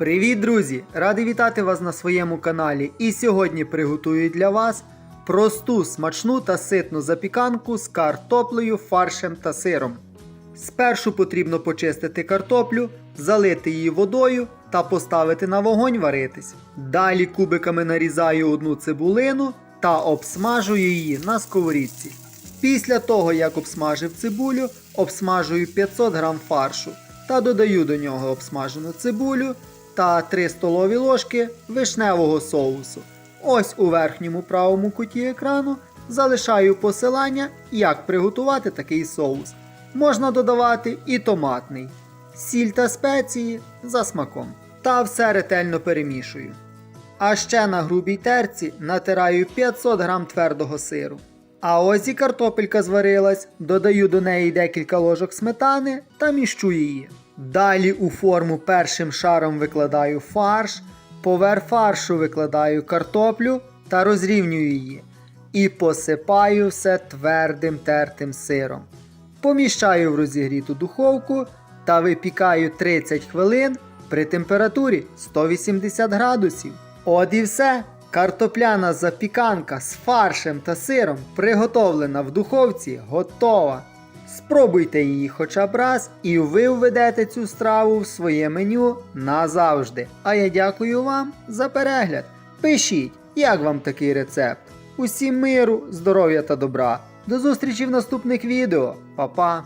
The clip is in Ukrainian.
Привіт, друзі! Радий вітати вас на своєму каналі. І сьогодні приготую для вас просту, смачну та ситну запіканку з картоплею, фаршем та сиром. Спершу потрібно почистити картоплю, залити її водою та поставити на вогонь варитись. Далі кубиками нарізаю одну цибулину та обсмажую її на сковорідці. Після того, як обсмажив цибулю, обсмажую 500 г фаршу та додаю до нього обсмажену цибулю та 3 столові ложки вишневого соусу. Ось у верхньому правому куті екрану залишаю посилання, як приготувати такий соус. Можна додавати і томатний, сіль та спеції за смаком. Та все ретельно перемішую. А ще на грубій терці натираю 500 г твердого сиру. А ось і картопелька зварилась, додаю до неї декілька ложок сметани та міщу її. Далі у форму першим шаром викладаю фарш, поверх фаршу викладаю картоплю та розрівнюю її. І посипаю все твердим тертим сиром. Поміщаю в розігріту духовку та випікаю 30 хвилин при температурі 180 градусів. От і все. Картопляна запіканка з фаршем та сиром, приготовлена в духовці, готова. Спробуйте її хоча б раз, і ви введете цю страву в своє меню назавжди. А я дякую вам за перегляд. Пишіть, як вам такий рецепт. Усім миру, здоров'я та добра. До зустрічі в наступних відео. Па-па!